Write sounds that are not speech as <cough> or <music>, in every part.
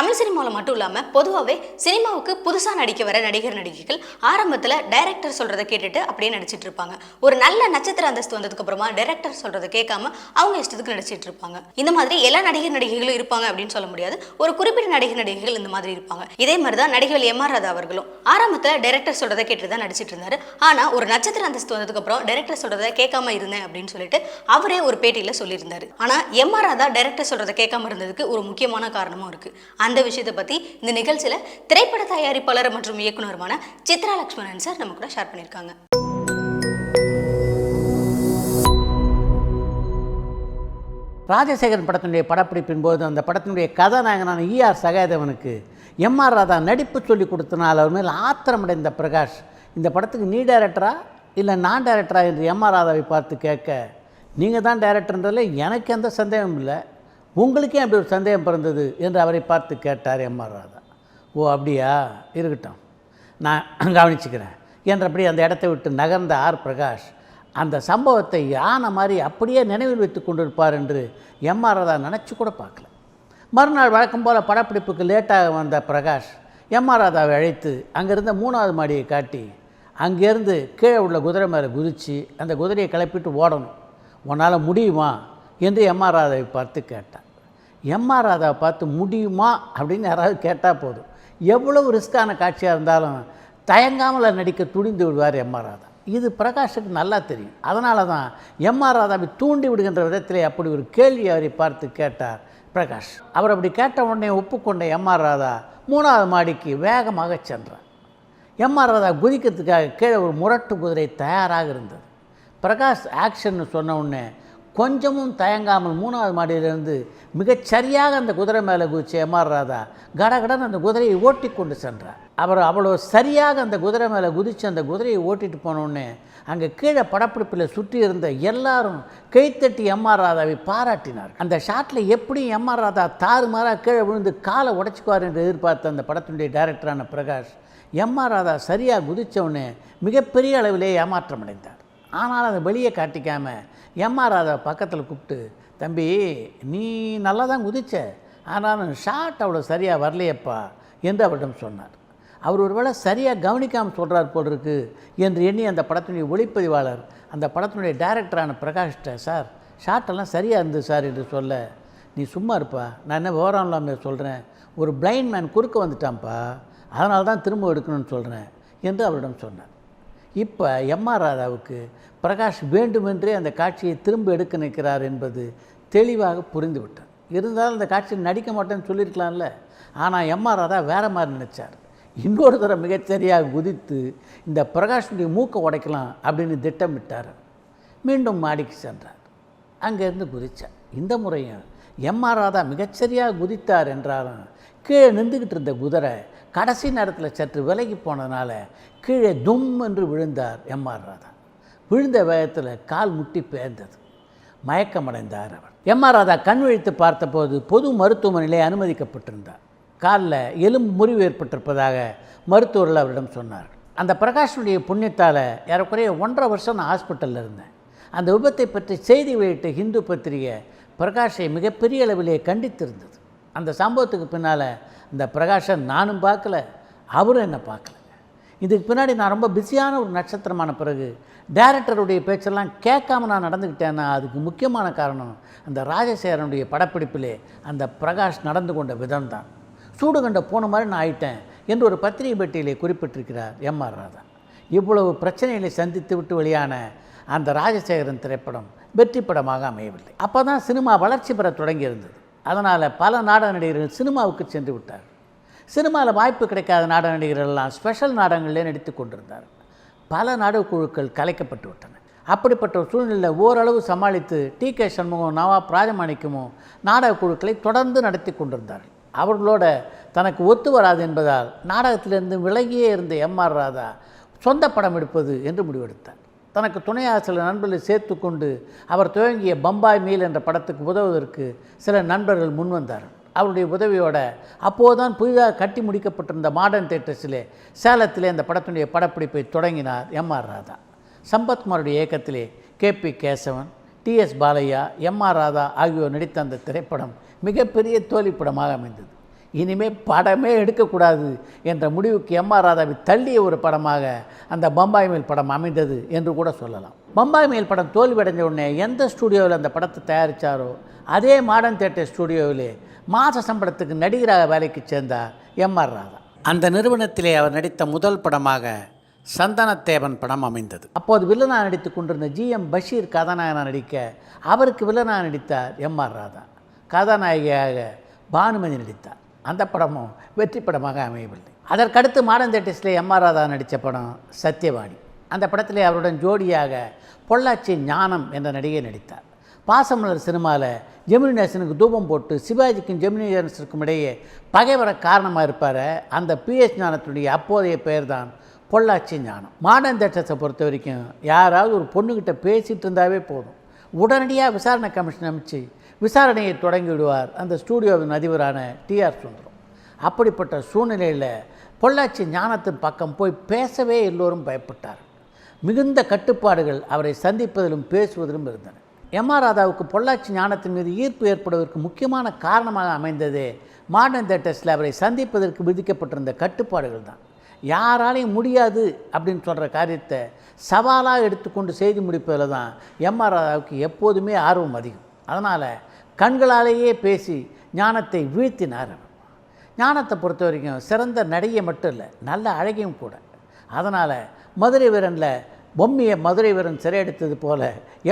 தமிழ் சினிமாவில் மட்டும் இல்லாமல் பொதுவாகவே சினிமாவுக்கு புதுசாக நடிக்க வர நடிகர் நடிகைகள் ஆரம்பத்தில் டைரக்டர் சொல்கிறத கேட்டுட்டு அப்படியே நடிச்சிட்டு இருப்பாங்க. ஒரு நல்ல நட்சத்திர அந்தஸ்து வந்ததுக்கு அப்புறமா டைரக்டர் சொல்கிறத கேட்காம அவங்க இஷ்டத்துக்கு நடிச்சிட்டு இருப்பாங்க. இந்த மாதிரி எல்லா நடிகர் நடிகைகளும் இருப்பாங்க அப்படின்னு சொல்ல முடியாது. ஒரு குறிப்பிட்ட நடிகர் நடிகைகள் இந்த மாதிரி இருப்பாங்க. இதே மாதிரி தான் நடிகர்கள் எம் ஆர் ராதா அவர்களும். ஆரம்பத்தில் டைரக்டர் சொல்கிறத கேட்டு தான் நடிச்சிட்டு இருந்தார். ஆனால் ஒரு நட்சத்திர அந்தஸ்து வந்ததுக்கு அப்புறம் டைரக்டர் சொல்கிறத கேட்காம இருந்தேன் அப்படின்னு சொல்லிட்டு அவரே ஒரு பேட்டியில் சொல்லியிருந்தார். ஆனால் எம் ஆர் ராதா டைரக்டர் சொல்கிறத கேட்காம இருந்ததுக்கு ஒரு முக்கியமான காரணமும் இருக்குது அந்த விஷயத்தை பற்றி இந்த நிகழ்ச்சியில் திரைப்பட தயாரிப்பாளர் மற்றும் இயக்குனருமான சித்ரா லக்ஷ்மணன் சார் நம்ம கூட ஷேர் பண்ணியிருக்காங்க. ராஜசேகரன் படத்தினுடைய படப்பிடிப்பின் போது அந்த படத்தினுடைய கதாநாயகனான ஈஆர் சகாதேவனுக்கு எம்ஆர் ராதா நடிப்பு சொல்லி கொடுத்தனால் அவர் மேல் ஆத்திரமடைந்த பிரகாஷ் இந்த படத்துக்கு நீ டைரக்டரா இல்லை நான் டைரக்டரா என்று எம்ஆர் ராதாவை பார்த்து கேட்க நீங்கள் தான் டைரக்டர்ன்றதில் எனக்கு எந்த சந்தேகமும் இல்லை. உங்களுக்கே அப்படி ஒரு சந்தேகம் பிறந்தது என்று அவரை பார்த்து கேட்டார் எம்ஆர் ராதா. ஓ அப்படியா? இருக்கட்டும். நான் <clears throat> கவனிச்சுக்கிறேன். என்றபடி அந்த இடத்தை விட்டு நகர்ந்த ஆர் பிரகாஷ் அந்த சம்பவத்தை யானை மாதிரி அப்படியே நினைவில் வைத்து கொண்டிருப்பார் என்று எம்ஆர் ராதா நினச்சி கூட பார்க்கல. மறுநாள் வழக்கம் போல் படப்பிடிப்புக்கு லேட்டாக வந்த பிரகாஷ் எம்ஆர் ராதாவை அழைத்து அங்கேருந்த மூணாவது மாடியை காட்டி அங்கேருந்து கீழே உள்ள குதிரை மேலே குதித்து அந்த குதிரையை கிளப்பிட்டு ஓடணும். உன்னால் முடியுமா? என்று எம்ஆர் ராதாவை பார்த்து கேட்டார். எம்ஆர் ராதாவை பார்த்து முடியுமா அப்படின்னு யாராவது கேட்டால் போதும். எவ்வளவு ரிஸ்க்கான காட்சியாக இருந்தாலும் தயங்காமல் நடிக்க துணிந்து விடுவார் எம்ஆர் ராதா. இது பிரகாஷுக்கு நல்லா தெரியும். அதனால தான் எம்ஆர் ராதாவை தூண்டி விடுகின்ற விதத்தில் அப்படி ஒரு கேள்வி அவரை பார்த்து கேட்டார் பிரகாஷ். அவர் அப்படி கேட்ட உடனே ஒப்புக்கொண்ட எம்ஆர் ராதா மூணாவது மாடிக்கு வேகமாக சென்றார். எம்ஆர் ராதா குதிக்கிறதுக்காக கீழே ஒரு முரட்டு குதிரை தயாராக இருந்தது. பிரகாஷ் ஆக்ஷன் சொன்ன உடனே கொஞ்சமும் தயங்காமல் மூணாவது மாடியிலிருந்து மிகச்சரியாக அந்த குதிரை மேலே குதிச்சு எம்ஆர் ராதா கடகடன் அந்த குதிரையை ஓட்டி கொண்டு சென்றார். அவர் அவ்வளோ சரியாக அந்த குதிரை மேலே குதித்து அந்த குதிரையை ஓட்டிட்டு போனோடனே அங்கே கீழே படப்பிடிப்பில் சுற்றி இருந்த எல்லாரும் கைத்தட்டி எம்ஆர் ராதாவை பாராட்டினார் அந்த ஷாட்டில் எப்படி எம்ஆர் ராதா தாறுமாறாக கீழே விழுந்து காலை உடச்சிக்குவார் என்று எதிர்பார்த்த அந்த படத்தினுடைய டைரக்டரான பிரகாஷ் எம்ஆர் ராதா சரியாக குதித்தவுடனே மிகப்பெரிய அளவிலே ஏமாற்றம் அடைந்தார் ஆனால் அதை வெளியே காட்டிக்காம எம்ஆர் அதை பக்கத்தில் கூப்பிட்டு தம்பி நீ நல்லா தான் குதிச்ச. ஆனாலும் ஷாட் அவ்வளோ சரியாக வரலையப்பா என்று அவரிடம் சொன்னார். அவர் ஒருவேளை சரியாக கவனிக்காமல் சொல்கிறார் போல் இருக்கு என்று எண்ணி அந்த படத்தினுடைய ஒளிப்பதிவாளர் அந்த படத்தினுடைய டைரக்டரான பிரகாஷ்ட சார் ஷாட்டெல்லாம் சரியாக இருந்து சார் என்று சொல்ல நீ சும்மா இருப்பா. நான் என்ன விவரம் இல்லாமல் சொல்கிறேன் ஒரு பிளைண்ட் மேன் குறுக்க வந்துட்டான்ப்பா. அதனால தான் திரும்ப எடுக்கணும்னு சொல்கிறேன் என்று அவரிடம் சொன்னார். இப்போ எம்ஆர் ராதாவுக்கு பிரகாஷ் வேண்டுமென்றே அந்த காட்சியை திரும்ப எடுக்க நிற்கிறார் என்பது தெளிவாக புரிந்துவிட்டார் இருந்தாலும் அந்த காட்சியில் நடிக்க மாட்டேன்னு சொல்லியிருக்கலாம்ல. ஆனால் எம்ஆர் ராதா வேறு மாதிரி நினச்சார். இன்னொரு தடவை மிகச்சரியாக குதித்து இந்த பிரகாஷனுடைய மூக்கை உடைக்கலாம் அப்படின்னு திட்டமிட்டார். மீண்டும் மாடிக்கு சென்றார். அங்கேருந்து குதித்தார் இந்த முறையும் எம்ஆர் ராதா மிகச்சரியாக குதித்தார் என்றாலும் கீழே நின்றுக்கிட்டு இருந்த குதிரை கடைசி நேரத்தில் சற்று விலகி போனதுனால கீழே தும் என்று விழுந்தார் எம்ஆர் ராதா. விழுந்த வேகத்தில் கால் முட்டி பேர்ந்தது மயக்கமடைந்தார் அவர். எம்ஆர் ராதா கண் விழித்து பார்த்தபோது பொது மருத்துவமனையிலே அனுமதிக்கப்பட்டிருந்தார். காலில் எலும்பு முறிவு ஏற்பட்டிருப்பதாக மருத்துவர்கள் அவரிடம் சொன்னார் அந்த பிரகாஷனுடைய புண்ணியத்தால் ஏறக்குறைய ஒன்றரை வருஷம் நான் ஹாஸ்பிட்டலில் இருந்தேன். அந்த விபத்தை பற்றி செய்தி வெளியிட்ட ஹிந்து பத்திரிகை பிரகாஷை மிகப்பெரிய அளவிலே கண்டித்திருந்தது. அந்த சம்பவத்துக்கு பின்னால் இந்த பிரகாஷை நானும் பார்க்கல அவரும் என்னை பார்க்கல. இதுக்கு பின்னாடி நான் ரொம்ப பிஸியான ஒரு நட்சத்திரமான பிறகு டேரக்டருடைய பேச்செல்லாம் கேட்காம நான் நடந்துக்கிட்டேன்னா அதுக்கு முக்கியமான காரணம் அந்த ராஜசேகரனுடைய படப்பிடிப்பிலே அந்த பிரகாஷ் நடந்து கொண்ட விதம்தான். சூடு கண்ட போன மாதிரி நான் ஆயிட்டேன் என்று ஒரு பத்திரிகை பேட்டியிலே குறிப்பிட்டிருக்கிறார் எம் ஆர் ராதா. இவ்வளவு பிரச்சனைகளை சந்தித்து விட்டு வெளியான அந்த ராஜசேகரன் திரைப்படம் வெற்றி படமாக அமையவில்லை. அப்போ தான் சினிமா வளர்ச்சி பெற தொடங்கியிருந்தது. அதனால் பல நாடக நடிகர்கள் சினிமாவுக்கு சென்று விட்டார். சினிமாவில் வாய்ப்பு கிடைக்காத நாடக நடிகர்கள்லாம் ஸ்பெஷல் நாடகங்களிலே நடித்து கொண்டிருந்தார். பல நாடக குழுக்கள் கலைக்கப்பட்டு விட்டன. அப்படிப்பட்ட ஒரு சூழ்நிலையில் ஓரளவு சமாளித்து டி கே சண்முகம் நவாப் ராஜமாணிக்கமும் நாடக குழுக்களை தொடர்ந்து நடத்தி கொண்டிருந்தார்கள் அவர்களோட தனக்கு ஒத்து வராது என்பதால் நாடகத்திலிருந்து விலகியே இருந்த எம்ஆர் ராதா சொந்த படம் எடுப்பது என்று முடிவெடுத்தார். தனக்கு துணையாக சில நண்பர்களை சேர்த்து கொண்டு அவர் துவங்கிய பம்பாய் மீல் என்ற படத்துக்கு உதவுவதற்கு சில நண்பர்கள் முன்வந்தார் அவருடைய உதவியோட அப்போதுதான் புதிதாக கட்டி முடிக்கப்பட்டிருந்த மாடர்ன் தேட்டர்ஸிலே சேலத்திலே அந்த படத்தினுடைய படப்பிடிப்பை தொடங்கினார் எம்ஆர் ராதா. சம்பத்குமாருடைய இயக்கத்திலே K P Kesavan T S Balaiah M R Radha ஆகியோர் நடித்த அந்த திரைப்படம் மிகப்பெரிய தோல்வி படமாக அமைந்தது. இனிமேல் படமே எடுக்கக்கூடாது என்ற முடிவுக்கு எம் ஆர் ராதாவை தள்ளிய ஒரு படமாக அந்த பம்பாய் மேல் படம் அமைந்தது என்று கூட சொல்லலாம். பம்பாய் மேல் படம் தோல்வியடைஞ்ச உடனே எந்த ஸ்டூடியோவில் அந்த படத்தை தயாரித்தாரோ அதே மாடர்ன் தேட்டர் ஸ்டூடியோவிலே மாத சம்பளத்துக்கு நடிகராக வேலைக்கு சேர்ந்தார் எம் ஆர் ராதா. அந்த நிறுவனத்திலே அவர் நடித்த முதல் படமாக சந்தனத்தேவன் படம் அமைந்தது. அப்போது வில்லனாக நடித்து கொண்டிருந்த ஜி எம் பஷீர் கதாநாயகனாக நடிக்க அவருக்கு வில்லனாக நடித்தார் எம் ஆர் ராதா. கதாநாயகியாக பானுமதி நடித்தார். அந்த படமும் வெற்றி படமாக அமையவில்லை. அதற்கடுத்து மாடர்ன் தேட்டிஸில் எம் ஆர் ராதா நடித்த படம் சத்யவாணி. அந்த படத்தில் அவருடன் ஜோடியாக பொள்ளாச்சி ஞானம் என்ற நடிகை நடித்தார். பாசமலர் சினிமாவில் ஜெமினி நேசனுக்கு தூபம் போட்டு சிவாஜிக்கும் ஜெமினி நேசனுக்கும் இடையே பகைவர காரணமாக இருப்பார். அந்த பிஎஸ் ஞானத்துடைய அப்போதைய பெயர் தான் பொள்ளாச்சி ஞானம். மாடர்ன் தேட்டத்தை பொறுத்த வரைக்கும் யாராவது ஒரு பொண்ணுக்கிட்ட பேசிகிட்டு இருந்தாவே போதும். உடனடியாக விசாரணை கமிஷன் அமைச்சு விசாரணையை தொடங்கிவிடுவார். அந்த ஸ்டூடியோவின் அதிபரான டிஆர் சுந்தரம். அப்படிப்பட்ட சூழ்நிலையில் பொள்ளாச்சி ஞானத்தின் பக்கம் போய் பேசவே எல்லோரும் பயப்பட்டார் மிகுந்த கட்டுப்பாடுகள் அவரை சந்திப்பதிலும் பேசுவதிலும் இருந்தன. எம். ஆர். ராதாவுக்கு பொள்ளாச்சி ஞானத்தின் மீது ஈர்ப்பு ஏற்படுவதற்கு முக்கியமான காரணமாக அமைந்ததே மாடர்ன் தேட்டர்ஸில் அவரை சந்திப்பதற்கு விதிக்கப்பட்டிருந்த கட்டுப்பாடுகள் தான். யாராலையும் முடியாது அப்படின்னு சொல்கிற காரியத்தை சவாலாக எடுத்துக்கொண்டு செய்து முடிப்பதில் தான் எம். ஆர். ராதாவுக்கு எப்போதுமே ஆர்வம் அதிகம். அதனால் கண்களாலேயே பேசி ஞானத்தை வீழ்த்தினார் அவர். ஞானத்தை பொறுத்த வரைக்கும் சிறந்த நடிகை மட்டும் இல்லை நல்ல அழகியும் கூட. அதனால் மதுரை வீரனில் பொம்மியை மதுரை வீரன் சிறையெடுத்தது போல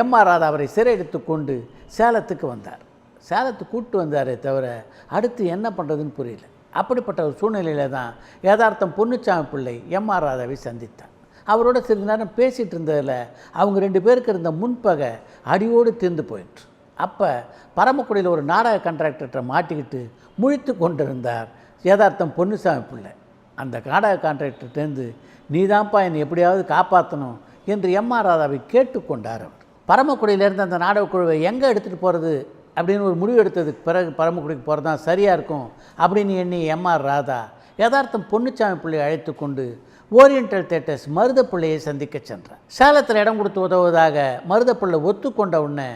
எம் ஆர் ராதா அவரை சிறையெடுத்து கொண்டு சேலத்துக்கு வந்தார். சேலத்துக்கு கூட்டு வந்தாரே தவிர அடுத்து என்ன பண்ணுறதுன்னு புரியல. அப்படிப்பட்ட ஒரு சூழ்நிலையில் தான் யதார்த்தம் பொன்னுச்சாமி பிள்ளை எம் ஆர் ராதாவை சந்தித்தார். அவரோட சிறிது நேரம் பேசிகிட்டு இருந்ததில் அவங்க ரெண்டு பேருக்கு இருந்த முன்பகை அடியோடு தீர்ந்து போயிட்டு அப்போ பரமக்குடியில் ஒரு நாடக கான்ட்ராக்டர்கிட்ட மாட்டிக்கிட்டு முழித்து கொண்டிருந்தார். யதார்த்தம் பொன்னுசாமி பிள்ளை. அந்த நாடக கான்ட்ராக்டர்கிட்டேருந்து நீதான்ப்பா என்னை எப்படியாவது காப்பாற்றணும் என்று எம் ஆர் ராதாவை கேட்டுக்கொண்டார் அவர். பரமக்குடியிலேருந்து அந்த நாடக குழுவை எங்கே எடுத்துகிட்டு போகிறது அப்படின்னு ஒரு முடிவு எடுத்ததுக்கு பிறகு பரமக்குடிக்கு போகிறது தான் சரியாக இருக்கும் அப்படின்னு எண்ணி எம் ஆர் ராதா யதார்த்தம் பொன்னுச்சாமி பிள்ளையை அழைத்து கொண்டு ஓரியண்டல் தேட்டர்ஸ் மருதப்பிள்ளையை சந்திக்க சென்றார். சேலத்தில் இடம் கொடுத்து உதவுவதாக மருதப்பிள்ளை ஒத்துக்கொண்ட உடனே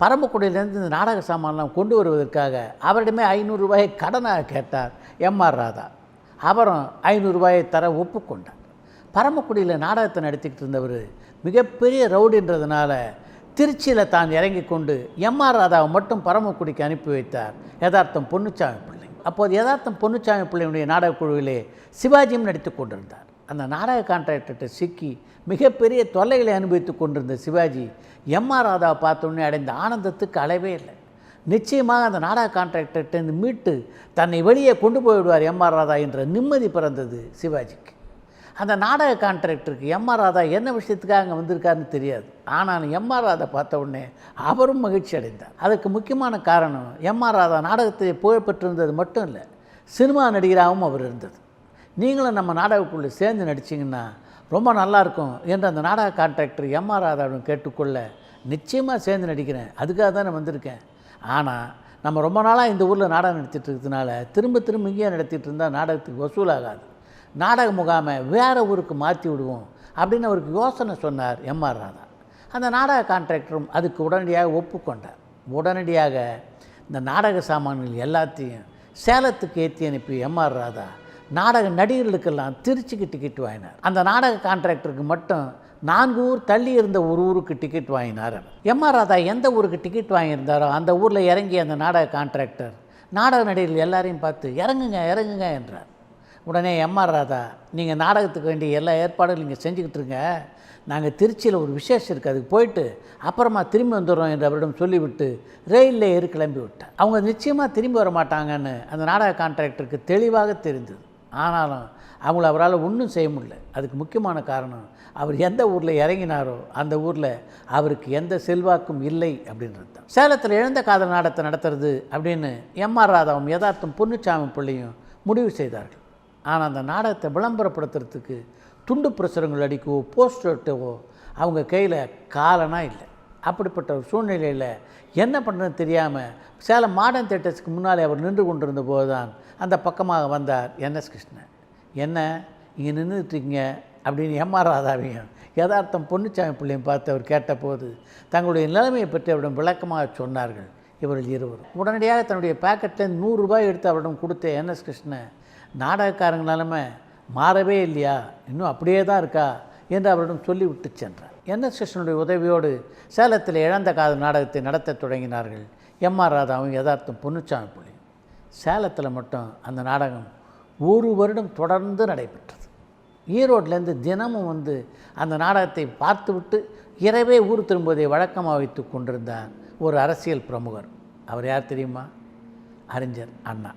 பரமக்குடியிலேருந்து இந்த நாடக சாமான்லாம் கொண்டு வருவதற்காக அவரிடமே ஐநூறு ரூபாயை கடனாக கேட்டார் எம் ஆர் ராதா. அவரும் ஐநூறுரூபாயை தர ஒப்புக்கொண்டார். பரமக்குடியில் நாடகத்தை நடத்திக்கிட்டு இருந்தவர் மிகப்பெரிய ரவுடின்றதுனால திருச்சியில் தான் இறங்கி கொண்டு எம் ஆர் ராதாவை மட்டும் பரமக்குடிக்கு அனுப்பி வைத்தார். யதார்த்தம் பொன்னுச்சாமி பிள்ளை. அப்போது யதார்த்தம் பொன்னுச்சாமி பிள்ளையினுடைய நாடகக் குழுவிலே சிவாஜியும் நடித்து கொண்டிருந்தார். அந்த நாடக கான்ட்ராக்டர்கிட்ட சிக்கி மிகப்பெரிய தொல்லைகளை அனுபவித்து கொண்டிருந்த சிவாஜி எம்ஆர் ராதாவை பார்த்த உடனே அடைந்த ஆனந்தத்துக்கு அளவே இல்லை. நிச்சயமாக அந்த நாடக கான்ட்ராக்டர்கிட்டேருந்து மீட்டு தன்னை வெளியே கொண்டு போய்விடுவார் எம் ஆர் ராதா என்ற நிம்மதி பிறந்தது சிவாஜிக்கு. அந்த நாடக கான்ட்ராக்டருக்கு எம் ஆர் ராதா என்ன விஷயத்துக்காக அங்கே வந்திருக்காருன்னு தெரியாது. ஆனால் எம் ஆர் ராதா பார்த்த உடனே அவரும் மகிழ்ச்சி அடைந்தார். அதுக்கு முக்கியமான காரணம் எம்ஆர் ராதா நாடகத்தில் புகழ் பெற்றிருந்தது மட்டும் இல்லை சினிமா நடிகராகவும் அவர் இருந்தது. நீங்களும் நம்ம நாடகக்குள்ளே சேர்ந்து நடிச்சிங்கன்னா ரொம்ப நல்லாயிருக்கும் என்று அந்த நாடக கான்ட்ராக்டர் எம்ஆர் ராதாவிடம் கேட்டுக்கொள்ள நிச்சயமாக சேர்ந்து நடிக்கிறேன். அதுக்காக தான் நான் வந்திருக்கேன். ஆனால் நம்ம ரொம்ப நாளாக இந்த ஊரில் நாடகம் நடத்திட்டு இருக்கிறதுனால திரும்ப திரும்ப இங்கேயே நடத்திட்டு இருந்தால் நாடகத்துக்கு வசூலாகாது நாடக முகாமை வேறு ஊருக்கு மாற்றி விடுவோம் அப்படின்னு அவருக்கு யோசனை சொன்னார் எம்ஆர் ராதா. அந்த நாடக கான்ட்ராக்டரும் அதுக்கு உடனடியாக ஒப்புக்கொண்டார். உடனடியாக இந்த நாடக சாமான்கள் எல்லாத்தையும் சேலத்துக்கு ஏற்றி அனுப்பி எம்ஆர் ராதா நாடக நடிகர்களுக்கெல்லாம் திருச்சிக்கு டிக்கெட் வாங்கினார். அந்த நாடக கான்ட்ராக்டருக்கு மட்டும் நான்கு ஊர் தள்ளி இருந்த ஒரு ஊருக்கு டிக்கெட் வாங்கினார் எம் ஆர் ராதா எந்த ஊருக்கு டிக்கெட் வாங்கியிருந்தாரோ அந்த ஊரில் இறங்கி அந்த நாடக கான்ட்ராக்டர் நாடக நடிகர்கள் எல்லாரையும் பார்த்து இறங்குங்க இறங்குங்க என்றார். உடனே எம்ஆர் ராதா நீங்கள் நாடகத்துக்கு வேண்டிய எல்லா ஏற்பாடுகளும் நீங்கள் செஞ்சுக்கிட்டு இருங்க. நாங்கள் திருச்சியில் ஒரு விசேஷம் இருக்குது அதுக்கு போயிட்டு அப்புறமா திரும்பி வந்துடுறோம் என்று அவரிடம் சொல்லிவிட்டு ரயிலில் ஏறி கிளம்பி விட்டார் அவங்க நிச்சயமாக திரும்பி வர மாட்டாங்கன்னு அந்த நாடக கான்ட்ராக்டருக்கு தெளிவாக தெரிந்தது. ஆனாலும் அவங்கள அவரால் ஒன்றும் செய்ய முடியல. அதுக்கு முக்கியமான காரணம் அவர் எந்த ஊரில் இறங்கினாரோ அந்த ஊரில் அவருக்கு எந்த செல்வாக்கும் இல்லை அப்படின்றது தான். சேலத்தில் இழந்த காதல் நாடகத்தை நடத்துறது அப்படின்னு எம்ஆர் ராதாவும் யதார்த்தம் பொன்னுச்சாமி பிள்ளையும் முடிவு செய்தார்கள். ஆனால் அந்த நாடகத்தை விளம்பரப்படுத்துறதுக்கு துண்டு பிரசுரங்கள் அடிக்கவோ போஸ்டர்ட்டவோ அவங்க கையில் காலனா இல்லை. அப்படிப்பட்ட ஒரு சூழ்நிலையில் என்ன பண்ணுறதுன்னு தெரியாமல் சேலம் மாடர்ன் தேட்டர்ஸ்க்கு முன்னாலே அவர் நின்று கொண்டிருந்த போது தான் அந்த பக்கமாக வந்தார் என்எஸ் கிருஷ்ணன். என்ன? இங்கே நின்றுட்டுருக்கீங்க அப்படின்னு எம்ஆர் ராதாவையும் யதார்த்தம் பொன்னுச்சாமி பிள்ளையும் பார்த்து அவர் கேட்டபோது தங்களுடைய நிலைமையை பற்றி அவரிடம் விளக்கமாக சொன்னார்கள் இவர்கள் இருவரும். உடனடியாக தன்னுடைய பேக்கெட்டில் நூறுரூபாய் எடுத்து அவரிடம் கொடுத்த என்எஸ் கிருஷ்ணன் நாடகக்காரங்க நிலைமை மாறவே இல்லையா? இன்னும் அப்படியே தான் இருக்கா? என்று அவரிடம் சொல்லிவிட்டு சென்றார். என்எஸ் கிருஷ்ணனுடைய உதவியோடு சேலத்தில் இழந்த காதல் நாடகத்தை நடத்தத் தொடங்கினார்கள். எம் ஆர் ராதாவும் யதார்த்தம் பொன்னுச்சாமி புள்ளி சேலத்தில் மட்டும் அந்த நாடகம் ஒரு வருடம் தொடர்ந்து நடைபெற்றது. ஈரோட்லேருந்து தினமும் வந்து அந்த நாடகத்தை பார்த்துவிட்டு இரவே ஊர் திரும்புவதை வழக்கமாக வைத்து கொண்டிருந்தார் ஒரு அரசியல் பிரமுகர். அவர் யார் தெரியுமா? அறிஞர் அண்ணா.